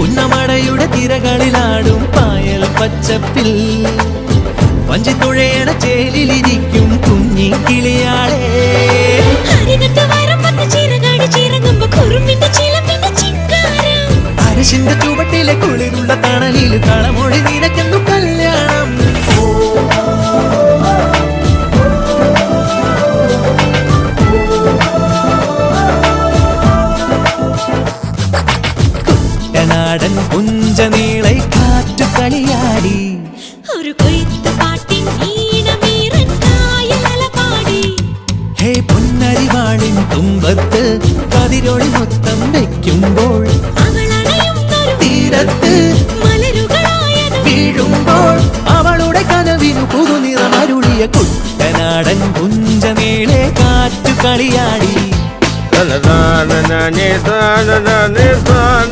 പുന്നമടയുടെ തിരകളിലാടും പായൽ പച്ചപ്പിൽ. വഞ്ചിത്തുഴയണ ചേലിലിരിക്കും കുഞ്ഞി കിളിയാളെ. അരശിന്റെ ചുവട്ടിലെ കുളിരുള്ള തണലിൽ കളമൊഴി നിനക്കെന്നു നാടൻ പുഞ്ചനീളെ കാറ്റു കളിയാടി. ഒരു കൊയ്ത്ത് പാട്ടിൻ ഹേ പൊന്നരിവാണിൻ തുമ്പത്ത് കതിരൊളി മൊത്തം വെക്കുമ്പോൾ തീരത്ത് വീഴുമ്പോൾ അവളുടെ കനവിനു പുതുനിറം അരുളിയ കുട്ടനാടൻ കുഞ്ചനീളെ കാറ്റു കളിയാടി.